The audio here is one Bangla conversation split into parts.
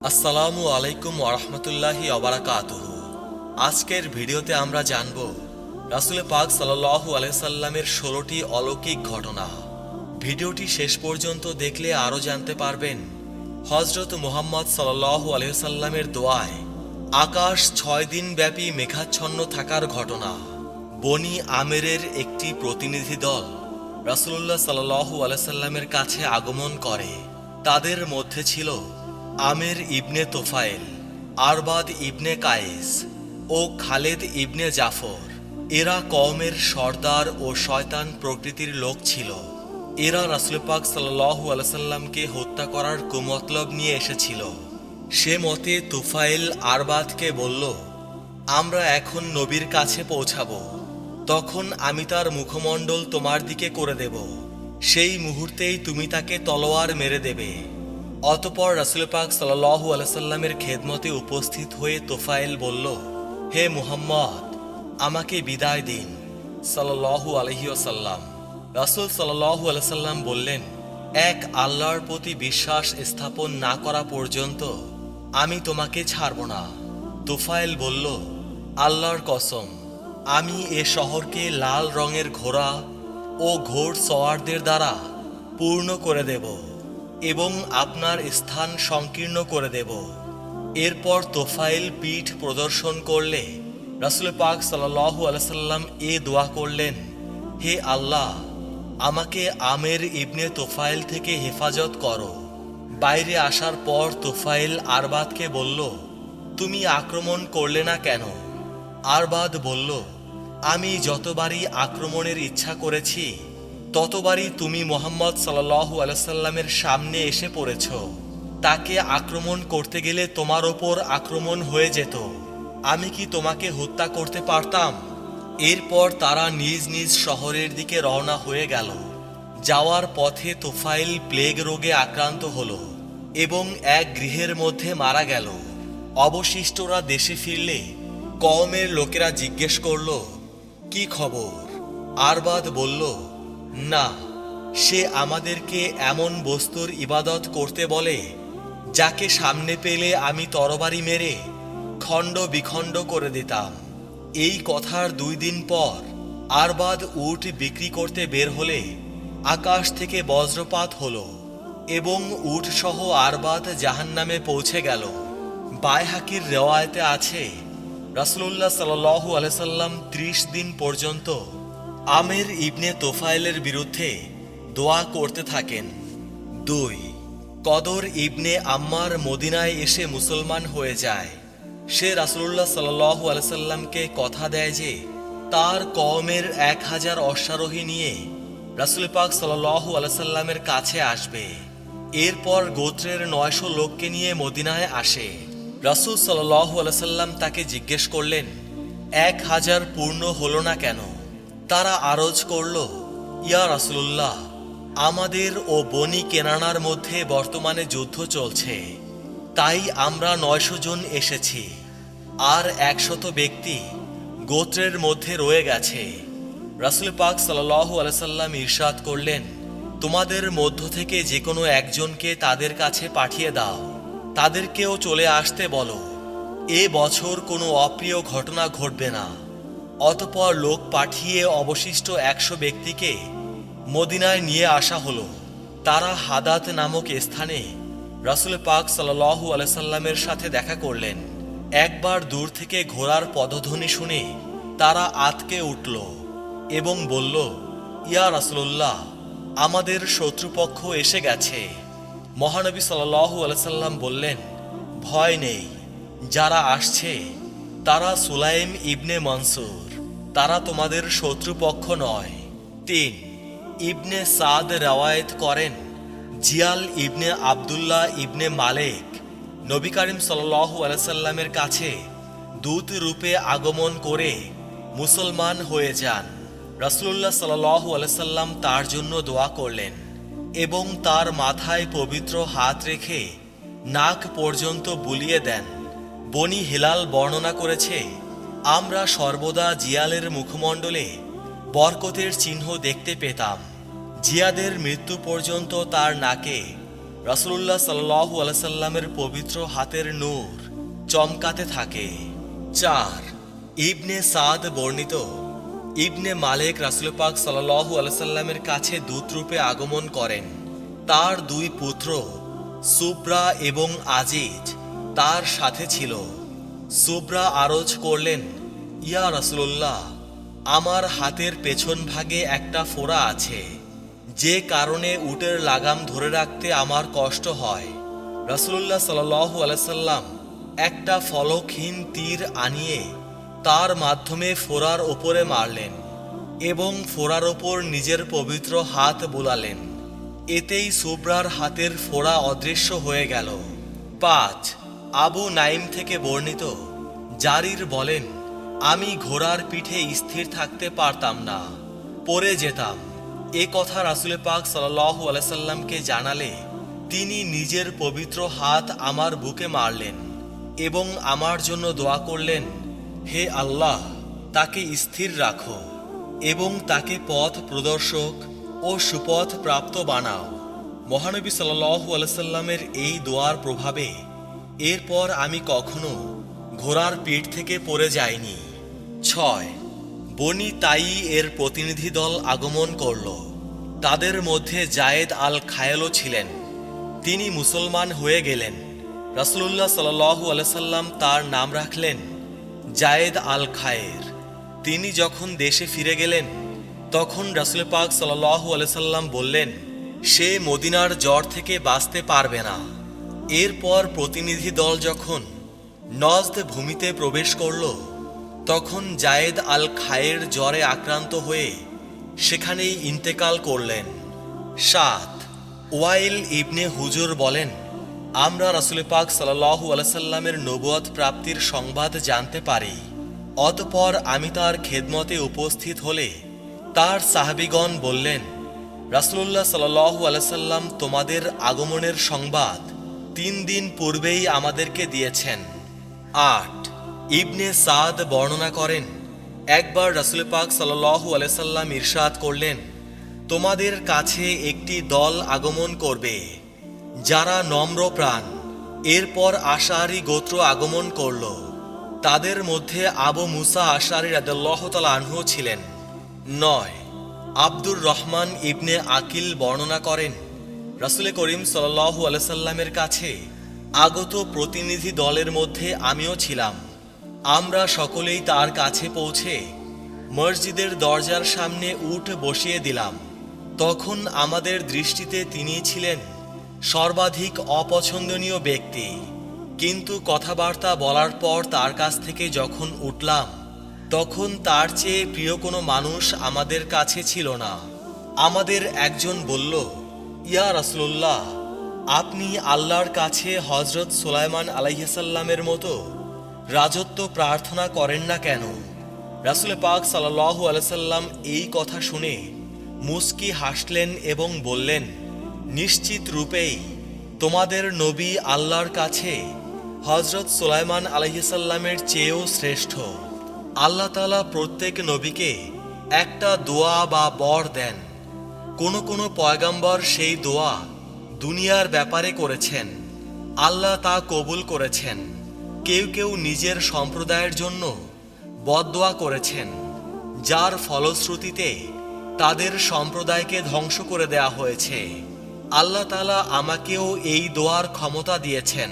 আসসালামু আলাইকুম ওরহমতুল্লাহি অবরাকাতুহ আজকের ভিডিওতে আমরা জানব, রাসুল পাক সাল্লাহু আলাইসাল্লামের ষোলোটি অলৌকিক ঘটনা। ভিডিওটি শেষ পর্যন্ত দেখলে আরও জানতে পারবেন হজরত মুহাম্মদ সাল্লাহু আলহিসাল্লামের দোয়ায় আকাশ ছয় দিন ব্যাপী মেঘাচ্ছন্ন থাকার ঘটনা। বনি আমেরের একটি প্রতিনিধি দল রাসুল্লাহ সাল্লাহু আলাইসাল্লামের কাছে আগমন করে। তাদের মধ্যে ছিল আমের ইবনে তোফায়েল, আরবাদ ইবনে কায়েস ও খালেদ ইবনে জাফর। এরা কওমের সর্দার ও শয়তান প্রকৃতির লোক ছিল। এরা রাসুল পাক সাল্লাহু আলাইসাল্লামকে হত্যা করার কুমতলব নিয়ে এসেছিল। সে মতে তুফাইল আরবাদকে বলল, আমরা এখন নবীর কাছে পৌঁছাব। তখন আমি তার মুখমণ্ডল তোমার দিকে করে দেব। সেই মুহূর্তেই তুমি তাকে তলোয়ার মেরে দেবে। অতপর রাসুল পাক সাল্লাহু আলাইসাল্লামের খেদমতে উপস্থিত হয়ে তোফায়েল বলল, হে মুহাম্মদ, আমাকে বিদায় দিন। সাল্লাহু আলহিউসাল্লাম রাসুল সাল্লাহু আলাইসাল্লাম বললেন, এক আল্লাহর প্রতি বিশ্বাস স্থাপন না করা পর্যন্ত আমি তোমাকে ছাড়ব না। তুফাইল বলল, আল্লাহর কসম, আমি এ শহরকে লাল রঙের ঘোড়া ও ঘোড় সওয়ারদের দ্বারা পূর্ণ করে দেব। এবং আপনার স্থান সংকীর্ণ করে দেব। এরপর তোফাইল পিঠ প্রদর্শন করলে রাসুল পাক সাল্লাহু আলাইসাল্লাম এ দোয়া করলেন, হে আল্লাহ, আমাকে আমের ইবনে তোফাইল থেকে হেফাজত করো। বাইরে আসার পর তোফাইল আরবাদকে বলল, তুমি আক্রমণ করলে না কেন? আরবাদ বলল, আমি যতবারই আক্রমণের ইচ্ছা করেছি ততবারই তুমি মোহাম্মদ সাল্লাহু আলাইসাল্লামের সামনে এসে পড়েছ। তাকে আক্রমণ করতে গেলে তোমার ওপর আক্রমণ হয়ে যেত। আমি কি তোমাকে হত্যা করতে পারতাম? এরপর তারা নিজ নিজ শহরের দিকে রওনা হয়ে গেল। যাওয়ার পথে তোফাইল প্লেগ রোগে আক্রান্ত হল এবং এক গৃহের মধ্যে মারা গেল। অবশিষ্টরা দেশে ফিরলে কওমের লোকেরা জিজ্ঞেস করল, কি খবর? আরবাদ বলল না, সে আমাদেরকে এমন বস্তুর ইবাদত করতে বলে, যাকে সামনে পেলে আমি তরবারি মেরে খণ্ড বিখণ্ড করে দিতাম। এই কথার দুই দিন পর আরবাদ উট বিক্রি করতে বের হলে আকাশ থেকে বজ্রপাত হলো এবং উট সহ আরবাদ জাহান্নামে পৌঁছে গেল। বায়হাকির রেওয়ায়তে আছে রাসুল্লাহ সাল্লু আলসাল্লাম ত্রিশ দিন পর্যন্ত আমের ইবনে তোফায়েলের বিরুদ্ধে দোয়া করতে থাকেন। দুই, কদর ইবনে আম্মার মদিনায় এসে মুসলমান হয়ে যায়। সে রাসুল্লাহ সাল্লু আলসাল্লামকে কথা দেয় যে, তার কওমের এক হাজার অশ্বারোহী নিয়ে রাসুল পাক সাল্লু আলসাল্লামের কাছে আসবে। এরপর গোত্রের নয়শো লোককে নিয়ে মদিনায় আসে। রাসুল সাল্লাহ আলসাল্লাম তাকে জিজ্ঞেস করলেন, এক হাজার পূর্ণ হলো না কেন? তারা আরজ করল, ইয়া রাসুল্লাহ আমাদের ও বনি কেনানার মধ্যে বর্তমানে যুদ্ধ চলছে। তাই আমরা নয়শো জন এসেছি, আর একশত ব্যক্তি গোত্রের মধ্যে রয়ে গেছে। রাসুল পাক সাল্লাহ আলসাল্লাম ইরশাদ করলেন, তোমাদের মধ্য থেকে যে কোনো একজনকে তাদের কাছে পাঠিয়ে দাও। তাদেরকেও চলে আসতে বলো। এ বছর কোনো অপ্রিয় ঘটনা ঘটবে না। অতপর লোক পাঠিয়ে অবশিষ্ট একশো ব্যক্তিকে মদিনায় নিয়ে আসা হলো। তারা হাদাত নামক স্থানে রাসুল পাক সাল্লাহু আলাইসাল্লামের সাথে দেখা করলেন। একবার দূর থেকে ঘোড়ার পদধ্বনি শুনে তারা আতকে উঠল এবং বলল, ইয়া রাসুল্লাহ আমাদের শত্রুপক্ষ এসে গেছে। মহানবী সাল্লাহু আলাইসাল্লাম বললেন, ভয় নেই, যারা আসছে, তারা সুলাইম ইবনে মনসুর। তারা তোমাদের শত্রুপক্ষ নয়। তিন, ইবনে সাদ রাওয়ায়েত করেন জিয়াল ইবনে আবদুল্লাহ ইবনে মালেক। নবী করিম সাল্লাহু কাছে দূত রূপে আগমন করে মুসলমান হয়ে যান। রাসুল্লাহ সাল্লাহু আলাইসাল্লাম তার জন্য দোয়া করলেন এবং তার মাথায় পবিত্র হাত রেখে নাক পর্যন্ত বুলিয়ে দেন। বনি হিলাল বর্ণনা করেছে আমরা সর্বদা জিয়ালের মুখমণ্ডলে বরকতের চিহ্ন দেখতে পেতাম। জিয়াদের মৃত্যু পর্যন্ত তার নাকে রাসূলুল্লাহ সাল্লাল্লাহু আলাইহি সাল্লামের পবিত্র হাতের নূর চমকাতে থাকে। চার, ইবনে সাদ বর্ণিত, ইবনে মালিক রাসূল পাক সাল্লাল্লাহু আলাইহি সাল্লামের কাছে দূতরূপে আগমন করেন। তার দুই পুত্র সুব্রা এবং আজিজ তার সাথে ছিল। সুব্রা আরজ করলেন, ইয়া রাসূলুল্লাহ, আমার হাতের পেছন ভাগে একটা ফোড়া আছে। যে কারণে উটের লাগাম ধরে রাখতে আমার কষ্ট হয়। রাসূলুল্লাহ সাল্লাল্লাহু আলাইহি সাল্লাম একটা ফলকহীন তীর আনিয়ে তার মাধ্যমে ফোড়ার ওপরে মারলেন এবং ফোড়ার ওপর নিজের পবিত্র হাত বোলালেন। এতেই সুব্রার হাতের ফোড়া অদৃশ্য হয়ে গেল। পাঁচ আবু নাইম থেকে বর্ণিত, জারির বলেন, আমি ঘোড়ার পিঠে স্থির থাকতে পারতাম না পরে যেতাম। এ কথা রাসুলে পাক সাল্লাল্লাহু আলাইহি সাল্লামকে জানালে, তিনি নিজের পবিত্র হাত আমার বুকে মারলেন এবং আমার জন্য দোয়া করলেন, হে আল্লাহ, তাকে স্থির রাখো এবং তাকে পথ প্রদর্শক ও সুপথ প্রাপ্ত বানাও। মহানবী সাল্লাল্লাহু আলাইহি সাল্লামের এই দোয়ার প্রভাবে এরপর আমি কখনো ঘোড়ার পিঠ থেকে পড়ে যাইনি। ছয়, বনি তাই এর প্রতিনিধি দল আগমন করল। তাদের মধ্যে জায়েদ আল খায়েলও ছিলেন। তিনি মুসলমান হয়ে গেলেন। রাসূলুল্লাহ সাল্লাল্লাহু আলাইহি সাল্লাম তার নাম রাখলেন জায়েদ আল খায়ের তিনি যখন দেশে ফিরে গেলেন, তখন রাসুল পাক সাল্লাল্লাহু আলাইহি সাল্লাম বললেন, সে মদিনার জ্বর থেকে বাঁচতে পারবে না। এরপর প্রতিনিধি দল যখন নজদ ভূমিতে প্রবেশ করল, তখন জায়েদ আল খায়ের জ্বরে আক্রান্ত হয়ে সেখানেই ইন্তেকাল করলেন। সাত, ওয়াইল ইবনে হুজুর বলেন, আমরা রাসুল পাক সাল্লাল্লাহু আলাইসাল্লামের নবুয়ত প্রাপ্তির সংবাদ জানতে পারি। অতপর আমি তার খেদমতে উপস্থিত হলে তার সাহাবিগণ বললেন, রাসূলুল্লাহ সাল্লাল্লাহু আলাইসাল্লাম তোমাদের আগমনের সংবাদ তিন দিন পূর্বেই আমাদেরকে দিয়েছেন। আট। ইবনে সাদ বর্ণনা করেন, একবার রাসুল পাক সাল্লাল্লাহু আলাইসাল্লাম ইরশাদ করলেন, তোমাদের কাছে একটি দল আগমন করবে, যারা নম্র প্রাণ। এরপর আশারি গোত্র আগমন করল। তাদের মধ্যে আবু মুসা আশারি রাদাল্লাহ তালা আনহু ছিলেন। নয়। আব্দুর রহমান ইবনে আকিল বর্ণনা করেন রাসুল করিম সাল্লাল্লাহু আলাইসাল্লামের কাছে আগত প্রতিনিধি দলের মধ্যে আমিও ছিলাম। আমরা সকলেই তার কাছে পৌঁছে মসজিদের দরজার সামনে উঠ বসিয়ে দিলাম। তখন আমাদের দৃষ্টিতে তিনি ছিলেন সর্বাধিক অপছন্দনীয় ব্যক্তি। কিন্তু কথাবার্তা বলার পর তার কাছ থেকে যখন উঠলাম, তখন তার চেয়ে প্রিয় কোনো মানুষ আমাদের কাছে ছিল না। আমাদের একজন বলল ইয়া রাসুল্লাহ আপনি আল্লাহর কাছে হজরত সোলাইমান আলাইসাল্লামের মতো রাজত্ব প্রার্থনা করেন না কেন? রাসুল পাক সাল্লাল্লাহু আলাইসাল্লাম এই কথা শুনে মুস্কি হাসলেন এবং বললেন, নিশ্চিত রূপেই তোমাদের নবী আল্লাহর কাছে হজরত সোলাইমান আলহিসাল্লামের চেয়েও শ্রেষ্ঠ। আল্লাহ তালা প্রত্যেক নবীকে একটা দোয়া বা বর দেন। কোনো কোনো পয়গাম্বর সেই দোয়া দুনিয়ার ব্যাপারে করেছেন। আল্লাহ তা কবুল করেছেন। কেউ কেউ নিজের সম্প্রদায়ের জন্য বদদোয়া করেছেন, যার ফলশ্রুতিতে তাদের সম্প্রদায়কে ধ্বংস করে দেয়া হয়েছে। আল্লাহ তালা আমাকেও এই দোয়ার ক্ষমতা দিয়েছেন,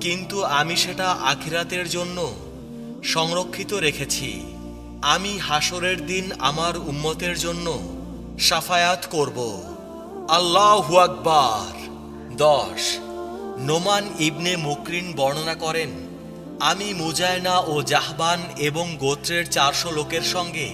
কিন্তু আমি সেটা আখিরাতের জন্য সংরক্ষিত রেখেছি। আমি হাসরের দিন আমার উম্মতের জন্য সাফায়াত করব। আল্লাহ আকবার। দশ। নোমান ইবনে মুকরিন বর্ণনা করেন, আমি মুজায়না ও জাহবান এবং গোত্রের চারশো লোকের সঙ্গে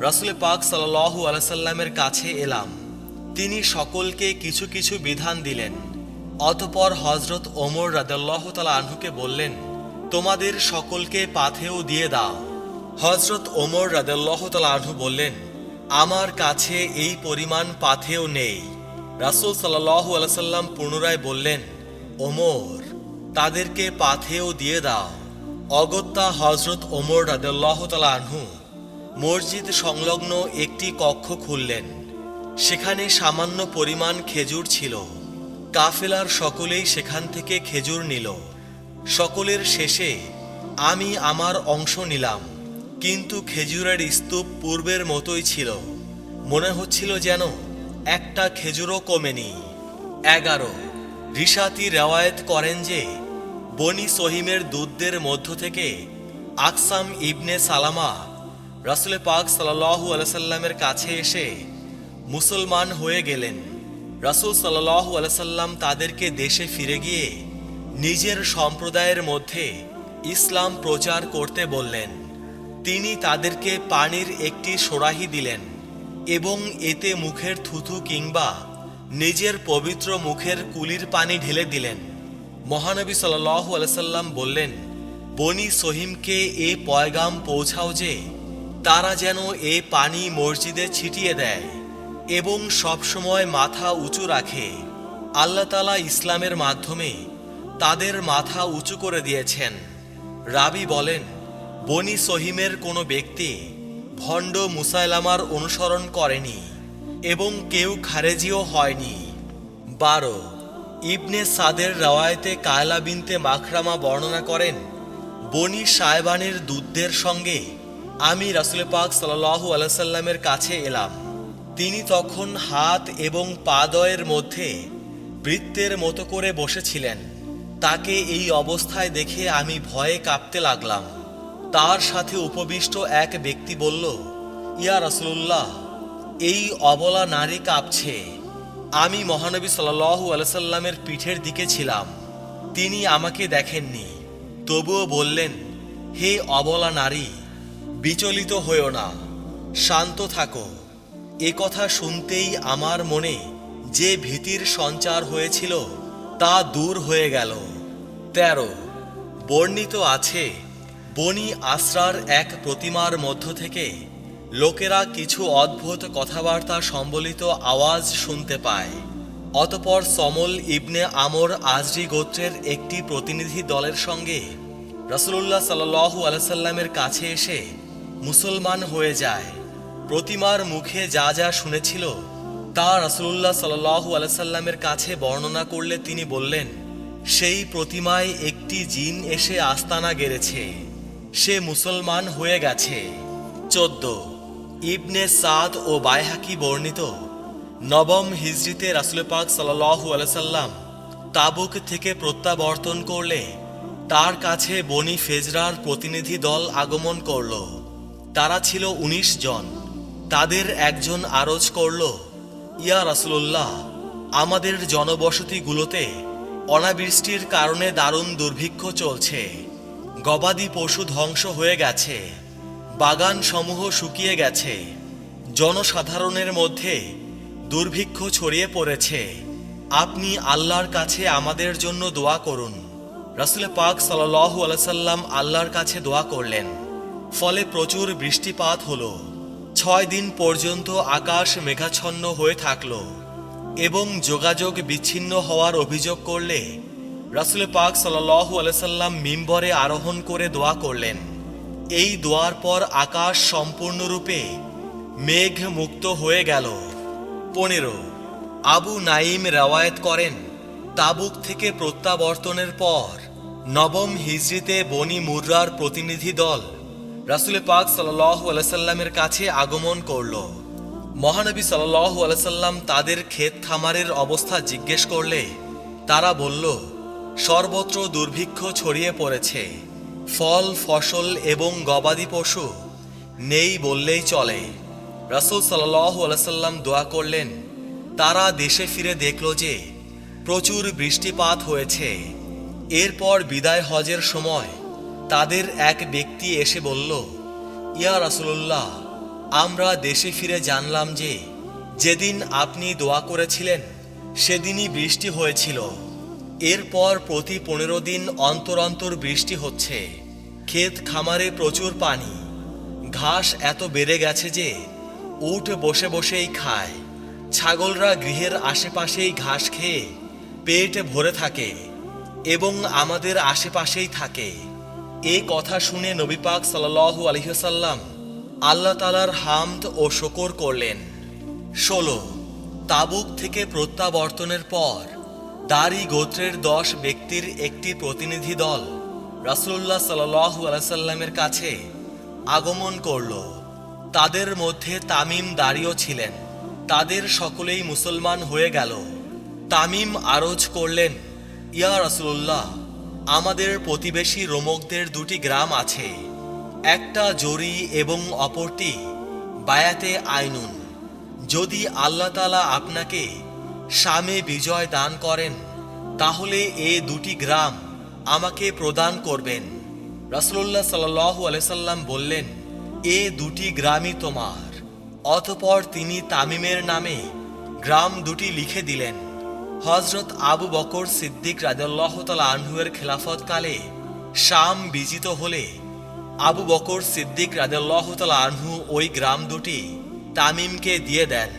রাসুল পাক সাল্লাহু আলাইসাল্লামের কাছে এলাম। তিনি সকলকে কিছু কিছু বিধান দিলেন। অতপর হজরত ওমর রাদাল্লাহ তালা আনহুকে বললেন, তোমাদের সকলকে পাথেও দিয়ে দাও। হজরত ওমর রাদাল্লাহ তালা আনহু বললেন আমার কাছে এই পরিমাণ পাথেও নেই। রাসুল আলাইসাল্লাম পুনরায় বললেন, ওমর, তাদেরকে পাথেও দিয়ে দাও। অগত্যা হজরত ওমর রাদাল্লাহ তালা আনহু মসজিদ সংলগ্ন একটি কক্ষ খুললেন। সেখানে সামান্য পরিমাণ খেজুর ছিল। কাফেলার সকলেই সেখান থেকে খেজুর নিল। সকলের শেষে, আমি আমার অংশ নিলাম। কিন্তু খেজুরের স্তূপ পূর্বের মতোই ছিল। মনে হচ্ছিল যেন একটা খেজুরও কমেনি। এগারো। রিসাতি রেওয়ায়েত করেন যে, বনি সহিমের দুধদের মধ্য থেকে আকসাম ইবনে সালামা রাসুল পাক সাল্লাহু আলসাল্লামের কাছে এসে মুসলমান হয়ে গেলেন। রাসুল সাল্লাহু আলসাল্লাম তাদেরকে দেশে ফিরে গিয়ে নিজের সম্প্রদায়ের মধ্যে ইসলাম প্রচার করতে বললেন। তিনি তাদেরকে পানির একটি সোরাহি দিলেন এবং এতে মুখের থুথু কিংবা নিজের পবিত্র মুখের কুলির পানি ঢেলে দিলেন। মহানবী সাল্লাহু আলসাল্লাম বললেন, বনি সহিমকে এ পয়গাম পৌঁছাও যে, তারা যেন এ পানি মসজিদে ছিটিয়ে দেয় এবং সবসময় মাথা উঁচু রাখে। আল্লাহ তালা ইসলামের মাধ্যমে তাদের মাথা উঁচু করে দিয়েছেন। রাবি বলেন বনি সহিমের কোনো ব্যক্তি ভণ্ড মুসাইলামার অনুসরণ করেনি এবং কেউ খারেজিও হয়নি। বারো, ইবনে সাদের রওয়ায়তে কায়লা বিনতে মাখরামা বর্ণনা করেন, বনি সায়বানের দুধদের সঙ্গে আমি রাসুল পাক সাল্লাহু আলাইসাল্লামের কাছে এলাম। তিনি তখন হাত এবং পাদয়ের মধ্যে বৃত্তের মতো করে বসেছিলেন। তাকে এই অবস্থায় দেখে আমি ভয়ে কাঁপতে লাগলাম। তার সাথে উপবিষ্ট এক ব্যক্তি বলল, ইয়া রাসুল্লাহ এই অবলা নারী কাঁপছে। আমি মহানবী সাল্লাহু আলসাল্লামের পিঠের দিকে ছিলাম। তিনি আমাকে দেখেননি। তবুও বললেন, হে অবলা নারী, বিচলিত হয়েও না, শান্ত থাকো। এ কথা শুনতেই আমার মনে যে ভীতির সঞ্চার হয়েছিল তা দূর হয়ে গেল। তেরো, বর্ণিত আছে বনি আসরার এক প্রতিমার মধ্য থেকে লোকেরা কিছু অদ্ভুত কথাবার্তা সম্বলিত আওয়াজ শুনতে পায়। অতপর সমল ইবনে আমর আজরি গোত্রের একটি প্রতিনিধি দলের সঙ্গে রসুল্লাহ সাল্লু আলসাল্লামের কাছে এসে মুসলমান হয়ে যায়। প্রতিমার মুখে যা যা শুনেছিল তা রসুল্লাহ সাল্লু আলসাল্লামের কাছে বর্ণনা করলে তিনি বললেন, সেই প্রতিমায় একটি জিন এসে আস্তানা গেড়েছে। সে মুসলমান হয়ে গেছে। চোদ্দ। ইবনে সাদ ও বাইহাকি বর্ণিত। নবম হিজরিতে রাসুল পাক সাল্লাহু আলসাল্লাম তাবুক থেকে প্রত্যাবর্তন করলে তার কাছে বনি ফেজরার প্রতিনিধি দল আগমন করল। তারা ছিল ১৯ জন। তাদের একজন আরজ করল, ইয়া রাসুল্লাহ আমাদের জনবসতিগুলোতে অনাবৃষ্টির কারণে দারুণ দুর্ভিক্ষ চলছে। গবাদি পশু ধ্বংস হয়ে গেছে বাগান সমূহ শুকিয়ে গেছে, জনসাধারণের মধ্যে দুর্ভিক্ষ ছড়িয়ে পড়েছে। আপনি আল্লাহর কাছে আমাদের জন্য দোয়া করুন। রাসুল পাক সাল্লাহু আলসাল্লাম আল্লাহর কাছে দোয়া করলেন। ফলে প্রচুর বৃষ্টিপাত হলো। ছয় দিন পর্যন্ত আকাশ মেঘাচ্ছন্ন হয়ে থাকল এবং যোগাযোগ বিচ্ছিন্ন হওয়ার অভিযোগ করলে রাসুল পাক সাল্লাহু আলসাল্লাম মিম্বরে আরোহণ করে দোয়া করলেন। এই দোয়ার পর আকাশ সম্পূর্ণরূপে মেঘ মুক্ত হয়ে গেল। পনেরো, আবু নাইম রেওয়ায়েত করেন, তাবুক থেকে প্রত্যাবর্তনের পর নবম হিজরিতে বনি মুর্রার প্রতিনিধি দল রাসুল পাক সাল্লাহ আলাইসাল্লামের কাছে আগমন করল। মহানবী সাল্লাহ আলাইসাল্লাম তাদের ক্ষেত খামারের অবস্থা জিজ্ঞেস করলে তারা বলল সর্বত্র দুর্ভিক্ষ ছড়িয়ে পড়েছে। ফল, ফসল এবং গবাদি পশু নেই বললেই চলে। রাসুল আলাইসাল্লাম দোয়া করলেন, তারা দেশে ফিরে দেখল যে প্রচুর বৃষ্টিপাত হয়েছে। এরপর বিদায় হজের সময় তাদের এক ব্যক্তি এসে বলল, ইয়া রাসুল্লাহ আমরা দেশে ফিরে জানলাম যে যেদিন আপনি দোয়া করেছিলেন, সেদিনই বৃষ্টি হয়েছিল। এরপর প্রতি পনেরো দিন অন্তর অন্তর বৃষ্টি হচ্ছে। ক্ষেত খামারে প্রচুর পানি। ঘাস এত বেড়ে গেছে যে উঠ বসে বসেই খায়। ছাগলরা গৃহের আশেপাশেই ঘাস খেয়ে পেট ভরে থাকে এবং আমাদের আশেপাশেই থাকে। এ কথা শুনে নবী পাক সাল্লাল্লাহু আলাইহি আল্লাহ তালার হামদ ও শকর করলেন। ষোলো, তাবুক থেকে প্রত্যাবর্তনের পর দারি গোত্রের দশ ব্যক্তির একটি প্রতিনিধি দল রাসুল্লাহ সাল্লু আলাইসাল্লামের কাছে আগমন করল। তাদের মধ্যে তামিম দাঁড়িয়েও ছিলেন। তাদের সকলেই মুসলমান হয়ে গেল। তামিম আরজ করলেন, ইয়া রাসুল্লাহ আমাদের প্রতিবেশী রোমকদের দুটি গ্রাম আছে। একটা জরি এবং অপরটি বায়াতে আইনুন। যদি আল্লাহ তালা আপনাকে শামে বিজয় দান করেন, তাহলে এ দুটি গ্রাম আমাকে প্রদান করবেন। রাসুল্লাহ সাল্লু আলাইসাল্লাম বললেন, এ দুটি গ্রামই তোমার। অতপর তিনি তামিমের নামে গ্রাম দুটি লিখে দিলেন। হজরত আবু বকর সিদ্দিক রাজাল্লাহ তাল আনহুয়ের খেলাফতকালে শাম বিজিত হলে আবু বকর সিদ্দিক রাজাল্লাহ তাল আনহু ওই গ্রাম দুটি তামিমকে দিয়ে দেন।